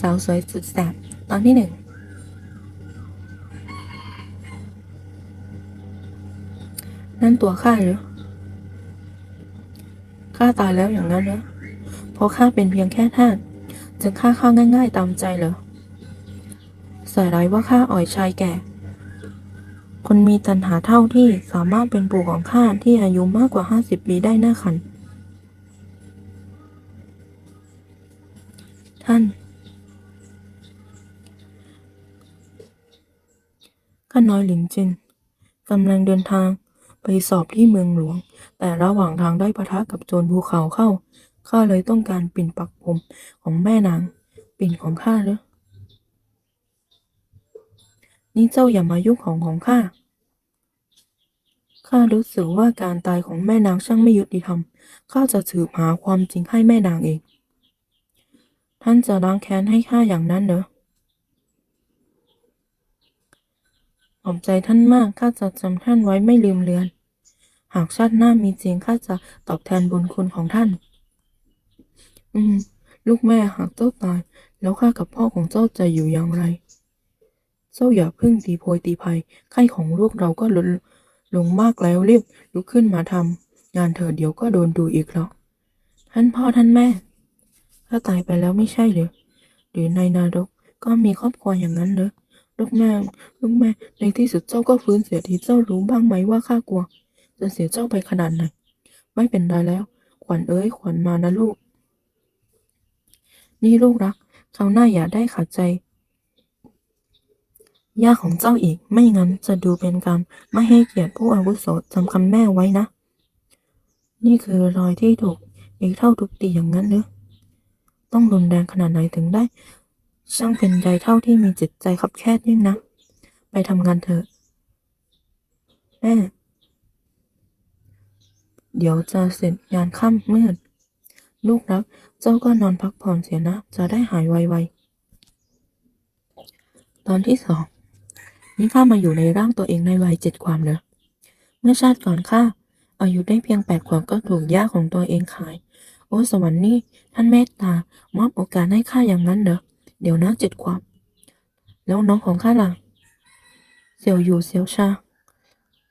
สาวสวยสุดแสบตอนที่หนึ่งนั่นตัวข้าหรือข้าตายแล้วอย่างนั้นเหรอเพราะข้าเป็นเพียงแค่ทาสจะฆ่าข้าง่าย ๆ ตามใจเหรอใส่ร้ายว่าข้าอ่อยชายแก่ คนมีตัณหาเท่าที่สามารถเป็นปู่ของข้าที่อายุมากกว่าห้าสิบปีได้หน้าขัน ท่าน ข้าน้อยหลินจินกำลังเดินทางไปสอบที่เมืองหลวง แต่ระหว่างทางได้ปะทะกับโจรภูเขาเข้า ข้าเลยต้องการปิ่นปักผมของแม่นาง ปิ่นของข้าเหรอนี่เจ้าอย่ามายุ่งของของข้า ข้ารู้สึกว่าการตายของแม่นางช่างไม่ยุติธรรม ข้าจะสืบหาความจริงให้แม่นางเอง ท่านจะล้างแค้นให้ข้าอย่างนั้นเหรอ อบใจท่านมาก ข้าจะจำท่านไว้ไม่ลืมเลือน หากชาติหน้ามีจริงข้าจะตอบแทนบุญคุณของท่าน อืม ลูกแม่หากเจ้าตาย แล้วข้ากับพ่อของเจ้าจะอยู่อย่างไร เจ้าอย่าเพิ่งตีโพยตีภัยไข้ของลูกเราก็ลดลงมากแล้วรีบลุกขึ้นมาทำงานเถอเดี๋ยวก็โดนดูอีกแล้วท่านพ่อท่านแม่ข้าตายไปแล้วไม่ใช่หรือหรือในนรกก็มีครอบครัวอย่างนั้นเหรอ ลูกแม่ลูกแม่ในที่สุดเจ้าก็ฟื้นเสียทีเจ้ารู้บ้างไหมว่าข้ากลัว จะเสียเจ้าไปขนาดไหน ไม่เป็นไรแล้ว ขวัญเอ้ย ขวัญมานะลูก นี่ลูกรักคราวหน้าอย่าได้ขัดใจย่าของเจ้าอีก ไม่งั้นจะดูเป็นการไม่ให้เกียรติผู้อาวุโสจำคำแม่ไว้นะ นี่คือรอยที่ถูกอีกเท่าทุบตีอย่างนั้นหรือต้องรุนแรงขนาดไหนถึงได้ ช่างเป็นใจเท่าที่มีจิตใจคับแคบยิ่งนะ ไปทำงานเถอะ แม่ เดี๋ยวจะเสร็จงานค่ำมืด ลูกรัก เจ้าก็นอนพักผ่อนเสียนะ จะได้หายไวๆ ตอนที่สองนี่ข้ามาอยู่ในร่างตัวเองในวัยเจ็ดความเหรอเมื่อชาติก่อนข้าอายุได้เพียงแปดขวบก็ถูกย่าของตัวเองขาย โอ้สวรรค์นี่ท่านเมตตามอบโอกาสให้ข้าอย่างนั้นเหรอ เดี๋ยวนะเจ็ดขวบแล้วน้องของข้าล่ะเสี่ยวอยู่เสี่ยวชา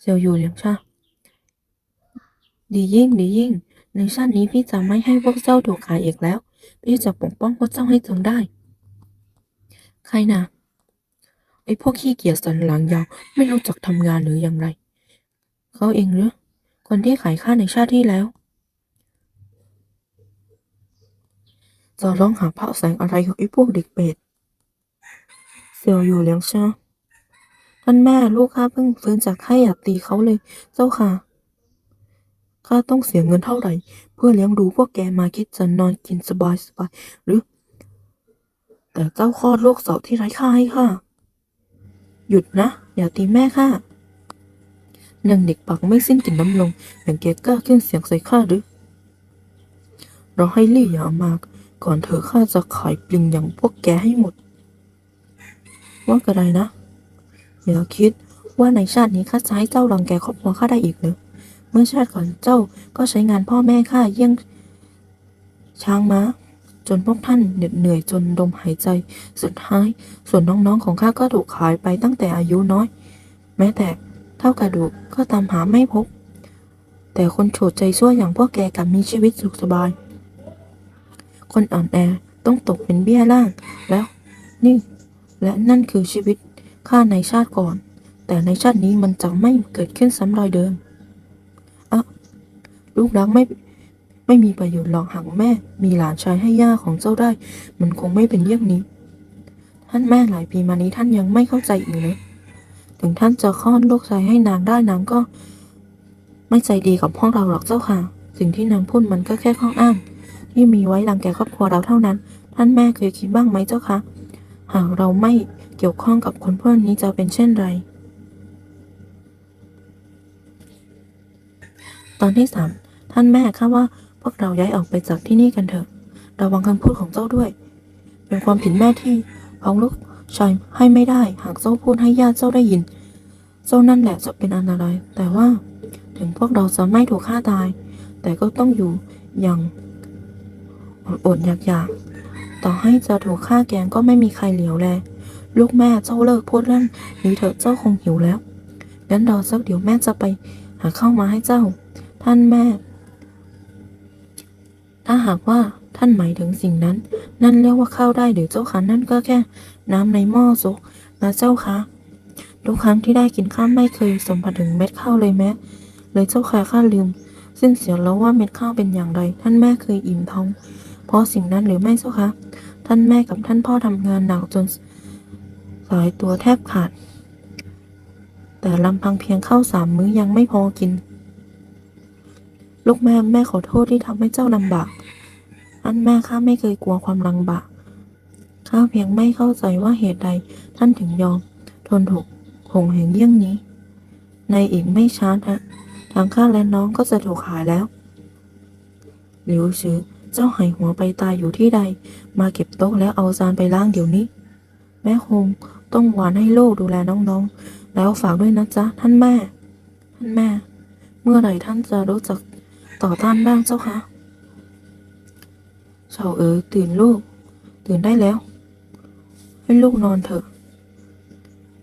เสี่ยวอยู่เลียงชาดียิ่งดียิ่ง ในชาตินี้พี่จะไม่ให้พวกเจ้าถูกขายอีกแล้ว พี่จะปกป้องพวกเจ้าให้จงได้ ใครนะไอ้พวกขี้เกียจสันหลังยาวไม่รู้จักทำงานหรืออย่างไร เขาเองหรือคนที่ขายข้าในชาติที่แล้ว จะร้องหาพระแสงอะไรของไอ้พวกเด็กเป็ดเสี่ยวอยู่เลี้ยงชาท่านแม่ลูกข้าเพิ่งฟื้นจากไข้อยากตีเขาเลย เจ้าค่ะข้าต้องเสียเงินเท่าไหร่ เพื่อเลี้ยงดูพวกแกมาคิดจะนอนกินสบายสบายหรือ แต่เจ้าคลอดลูกสาวที่ไร้ค่าให้ข้าหยุดนะ อย่าตีแม่ข้านางเด็กปากไม่สิ้นกลิ่นน้ำลงอย่างแกกล้าขึ้นเสียงใส่ข้าหรือเราให้ลี่ยามาก ก่อนเธอข้าจะขายปลิงอย่างพวกแกให้หมด ว่ากระไรนะ อย่าคิดว่าในชาตินี้ข้าจะให้เจ้ารังแกครอบครัวข้าได้อีกเลยเมื่อชาติก่อนเจ้าก็ใช้งานพ่อแม่ข้าเยี่ยงช้างม้า จนพวกท่านเหน็ดเหนื่อยจนลมหายใจ สุดท้าย ส่วนน้องๆของข้าก็ถูกขายไปตั้งแต่อายุน้อย แม้แต่เท่ากระดูกก็ตามหาไม่พบ แต่คนโฉดใจชั่วอย่างพวกแกกลับมีชีวิตสุขสบาย คนอ่อนแอต้องตกเป็นเบี้ยล่าง แล้วนี่ และนั่นคือชีวิตข้าในชาติก่อน แต่ในชาตินี้มันจะไม่เกิดขึ้นซ้ำรอยเดิมอะลูกรักไม่ไม่มีประโยชน์หรอกหากแม่ มีหลานชายให้ย่าของเจ้าได้ มันคงไม่เป็นเยี่ยงนี้ ท่านแม่หลายปีมานี้ท่านยังไม่เข้าใจอีกเลยถึงท่านจะคลอดลูกชายให้นางได้นางก็ ไม่ใจดีกับพวกเราหรอกเจ้าค่ะ สิ่งที่นางพูดมันก็แค่ข้ออ้าง ที่มีไว้รังแกครอบครัวเราเท่านั้น ท่านแม่เคยคิดบ้างไหมเจ้าคะ หากเราไม่เกี่ยวข้องกับคนพวกนี้จะเป็นเช่นไร ตอนที่สามท่านแม่ข้าว่าพวกเราย้ายออกไปจากที่นี่กันเถอะ ระวังคำพูดของเจ้าด้วย เป็นความผิดแม่ที่พ้องลูกชายให้ไม่ได้ หากเจ้าพูดให้ญาติเจ้าได้ยิน เจ้านั่นแหละจะเป็นอันตราย แต่ว่าถึงพวกเราจะไม่ถูกฆ่าตาย แต่ก็ต้องอยู่อย่าง อดๆอยากๆ ต่อให้จะถูกฆ่าแกงก็ไม่มีใครเหลียวแล ลูกแม่เจ้าเลิกพูดเรื่องนี้เถอะเจ้าคงหิวแล้ว งั้นรอสักเดี๋ยวแม่จะไปหาข้าวมาให้เจ้า ท่านแม่ ถ้าหากว่าท่านหมายถึงสิ่งนั้น นั่นเรียกว่าข้าวได้หรือเจ้าคะนั่นก็แค่ น้ำในหม้อซุกนะเจ้าคะทุกครั้งที่ได้กินข้าวไม่เคยสมผัสถึงเม็ดข้าวเลยแม้ เลยเจ้าค่ะข้าลืมซึ่งเสียแล้วว่าเม็ดข้าวเป็นอย่างไร ท่านแม่เคยอิ่มท้อง เพราะสิ่งนั้นหรือไม่เจ้าคะ ท่านแม่กับท่านพ่อทำงานหนักจนสายตัวแทบขาด แต่ลำพังเพียงข้าวสามมื้อยังไม่พอกิน ลูกแม่แม่ขอโทษที่ทำให้เจ้าลำบากท่านแม่ข้าไม่เคยกลัวความลำบาก ข้าเพียงไม่เข้าใจว่าเหตุใดท่านถึงยอม ทนถูกข่มเหงเยี่ยงนี้ ในอีกไม่ช้านะทางข้าและน้องก็จะถูกขายแล้วหลิวชือ เจ้าหายหัวไปตายอยู่ที่ใด มาเก็บโต๊ะแล้วเอาจานไปล้างเดี๋ยวนี้ แม่คงต้องหวานให้ลูกดูแลน้องๆ แล้วฝากด้วยนะจ๊ะท่านแม่ ท่านแม่ เมื่อไหร่ท่านจะรู้จักต่อต้านบ้างเจ้าคะเฉาเอ๋อตื่นลูก ตื่นได้แล้ว ให้ลูกนอนเถอะ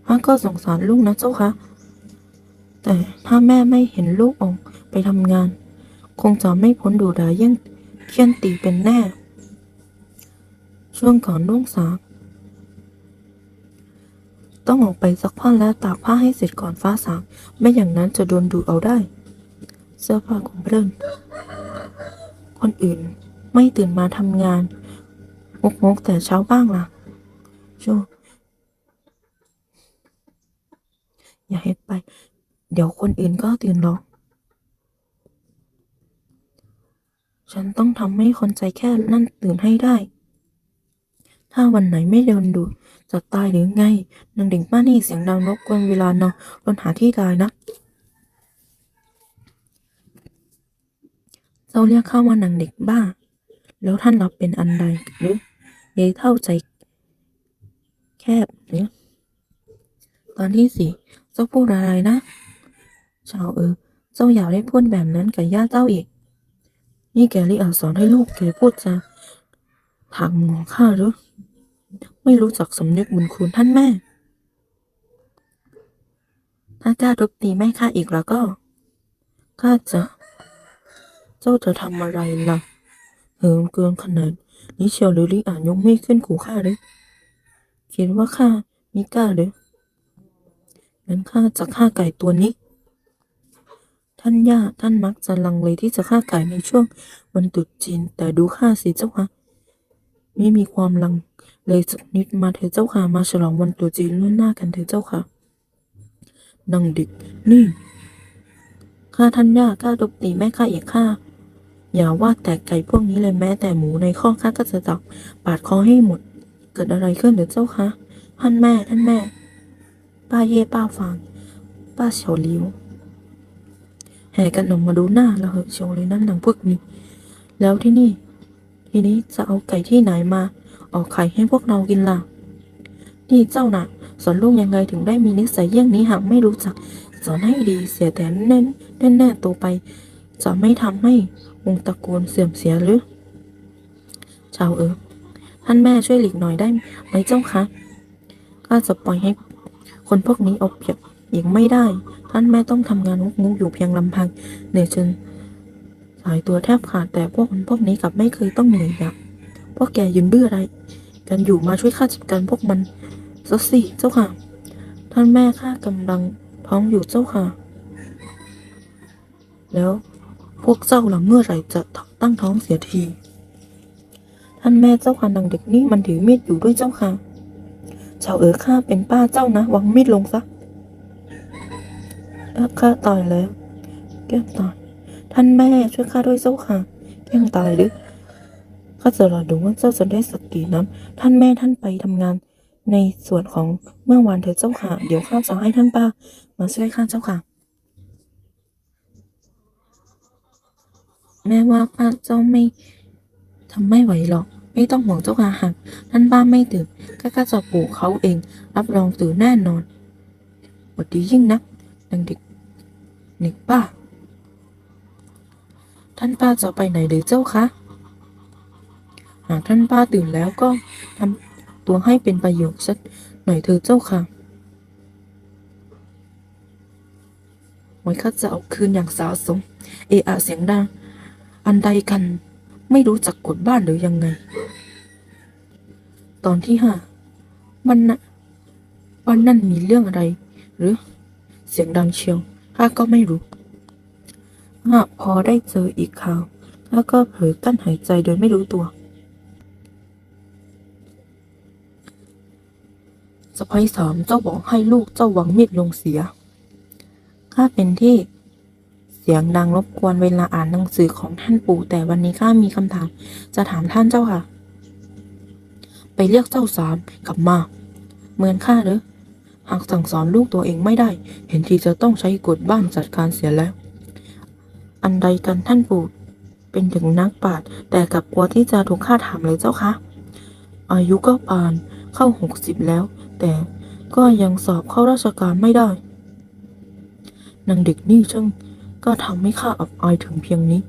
ข้าก็สงสารลูกนะเจ้าคะแต่ถ้าแม่ไม่เห็นลูกออกไปทำงาน คงจะไม่พ้นดูดาเยี่ยง เคี่ยนตีเป็นแน่ ช่วงก่อนรุ่งสางต้องออกไปซักผ้าและตากผ้าให้เสร็จก่อนฟ้าสางไม่อย่างนั้นจะโดนดูเอาได้ เสื้อผ้าของเริ่มคนอื่นไม่ตื่นมาทำงานงกงกแต่เช้าบ้างล่ะช่วอย่าเฮ็ดไป เดี๋ยวคนอื่นก็ตื่นหรอก ฉันต้องทำให้คนใจแค่นั่นตื่นให้ได้ ถ้าวันไหนไม่เดินดู จะตายหรือไงนางเด็กป้านี่เสียงดังรบกวนเวลานอนรนหาที่ตายนะเจ้าเรียกเข้าว่านางเด็กบ้า แล้วท่านรับเป็นอันใดหรือเยายเท่าใจแคบหรือตอนที่สี่เจ้าพูดอะไรนะชาวเออเจ้าอย่าได้พูดแบบนั้นกับย่าเจ้าอีก นี่แกรีอาสอนให้ลูกแกพูดจาถางหมอข้าหรือไม่รู้จักสำนึกบุญคุณท่านแม่ ถ้ากล้าทุบตีแม่ข้าอีกแล้วก็ข้าจะ เจ้าจะทำอะไรล่ะเหิมเกินขนาดนี้เชียวหรือลิอ่านยกมีดขึ้นขู่ข้าหรือคิดว่าข้ามีกล้าหรืองั้นข้าจะฆ่าไก่ตัวนี้ ท่านย่าท่านมักจะลังเลที่จะฆ่าไก่ในช่วงวันตรุษจีน แต่ดูข้าสิเจ้าค่ะ ไม่มีความลังเลยสักนิดมาเถอะเจ้าค่ะ มาฉลองวันตรุษจีนล่วงหน้ากันเถอะเจ้าค่ะนางเด็กนี่ข้าท่านย่าก้าตบตีแม่ข้าอีกข้าอย่าว่าแต่ไก่พวกนี้เลยแม้แต่หมูในข้อข้าก็จะจับปาดคอให้หมด เกิดอะไรขึ้นเดี๋ยวเจ้าคะท่านแม่ท่านแม่ ป้าเย่ป้าฟางป้าเฉาลิว แห่กันออกมาดูหน้าแล้วเหอะชว์เลยนั่นหนังพวกนี้ แล้วที่นี่ ทีนี้จะเอาไก่ที่ไหนมา ออกไข่ให้พวกเรากินล่ะ นี่เจ้าน่ะ สอนลูกยังไงถึงได้มีนิสัยเยี่ยงนี้หากไม่รู้จัก สอนให้ดีเสียแต่แน่นแน่แน่ๆโตไป จะไม่ทำให้วงตระกูลเสื่อมเสียหรือชาวเออท่านแม่ช่วยหลีกหน่อยได้ไหมเจ้าคะข้าจะปล่อยให้คนพวกนี้เอาเปรียบ อีกไม่ได้ ท่านแม่ต้องทำงานงกงกอยู่เพียงลำพังเหนื่อยจนสายตัวแทบขาดแต่พวกคนพวกนี้กลับไม่เคยต้องเหนื่อยอยากพวกแกยืนเบื่ออะไร กันอยู่มาช่วยข้าจัดการพวกมันซะสิเจ้าค่ะ ท่านแม่ข้ากำลังท้องอยู่เจ้าค่ะ แล้วพวกเจ้าหลังเมื่อไหร่จะตั้งท้องเสียทีท่านแม่เจ้าค่ะนางเด็กนี่มันถือมีดอยู่ด้วยเจ้าค่ะชาวเอ๋อข้าเป็นป้าเจ้านะวางมีดลงซะเข้าตายแล้ว แก้มตาย ท่านแม่ช่วยข้าด้วยเจ้าค่ะ แก้มตายหรือข้าจะรอดูว่าเจ้าจะได้สักกี่น้ำท่านแม่ท่านไปทำงาน ในส่วนของเมื่อวานเถิดเจ้าค่ะ เดี๋ยวข้าจะให้ท่านป้า มาช่วยข้าเจ้าค่ะ แม่ว่าป้าเจ้าไม่ทำไม่ไหวหรอกไม่ต้องห่วงเจ้าค่ะหากท่านป้าไม่ตื่นข้าก็จะปลูกเขาเอง รับรองตื่นแน่นอนหวัดดียิ่งนักนังเด็ก เด็กป้าท่านป้าจะไปไหนหรือเจ้าคะ หากท่านป้าตื่นแล้วก็ทำตัวให้เป็นประโยชน์สักหน่อยเถอะเจ้าค่ะไว้ข้าจะเอาคืนอย่างสาสม เอะอะเสียงดัง อันใดกันไม่รู้จักกฎบ้านหรือยังไง ตอนที่ห้าวันน่ะวันนั่นมีเรื่องอะไร หรือ เสียงดังเชียว ข้าก็ไม่รู้หากพอได้เจออีกคราวข้าก็เผลอกั้นหายใจโดยไม่รู้ตัวสะพ้ยสามเจ้าบอกให้ลูกเจ้าวางมีดลงเสีย ข้าเป็นที่เสียงดังรบกวนเวลาอ่านหนังสือของท่านปู่ แต่วันนี้ข้ามีคำถาม จะถามท่านเจ้าค่ะ ไปเรียกเจ้าสามกลับมา เหมือนข้าหรือ หากสั่งสอนลูกตัวเองไม่ได้ เห็นทีจะต้องใช้กฎบ้านจัดการเสียแล้ว อันใดกันท่านปู่เป็นถึงนักปราชญ์แต่กลับกลัวที่จะถูกข้าถามเลยเจ้าคะอายุก็ปานเข้าหกสิบแล้ว แต่ก็ยังสอบเข้าราชการไม่ได้นางเด็กนี่ช่างก็ทำให้ข้าอับอายถึงเพียงนี้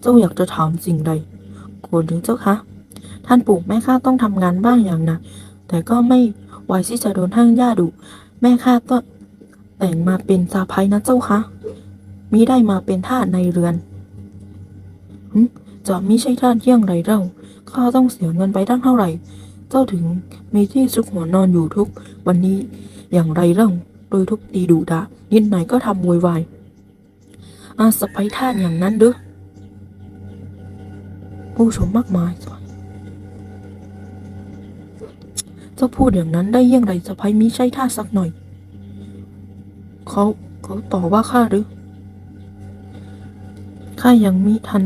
เจ้าอยากจะถามสิ่งใดโกรธหรือเจ้าคะ ท่านปู่แม่ข้าต้องทำงานบ้างอย่างหนะแต่ก็ไม่ ไหวที่จะโดนท่านย่าดุแม่ข้าก็แต่งมาเป็นสาภัยนะเจ้าคะมิได้มาเป็นทาสในเรือนจะมิใช่ทาสเยี่ยงไรเล่าข้าต้องเสียเงินไปตั้งเท่าไหร่ เจ้าถึงมีที่ซุกหัวนอนอยู่ทุก วันนี้อย่างไรเล่าโดยทุบตีดุดานิดหนก็ทำโวยวายอาสะไปท่านอย่างนั้นเด้อผู้ชมมากมายเจ้าพูดอย่างนั้นได้ยี่ยงไรสะพายมิใช่ท่าสักหน่อย เขาเขาต่อว่าข้าหรือข้ายังมิทัน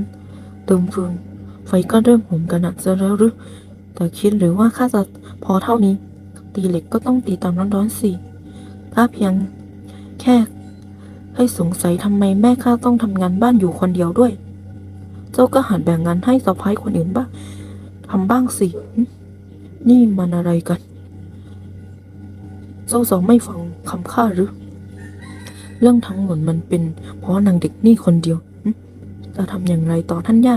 เติมฟืนไฟก็เริ่มห่มกระหนัดซะแล้วหรือแต่คิดหรือว่าข้าจะพอเท่านี้ ตีเหล็กก็ต้องตีตามร้อนๆสิข้าเพียงแค่ให้สงสัยทำไมแม่ข้าต้องทำงานบ้านอยู่คนเดียวด้วย เจ้าก็หัดแบ่งงานให้สะพ้ายคนอื่นบ้างทำบ้างสิ นี่มันอะไรกันเจ้าสองไม่ฟังคำข้าหรือ เรื่องทั้งหมดมันเป็นเพราะนางเด็กนี่คนเดียว จะทำอย่างไรต่อท่านย่า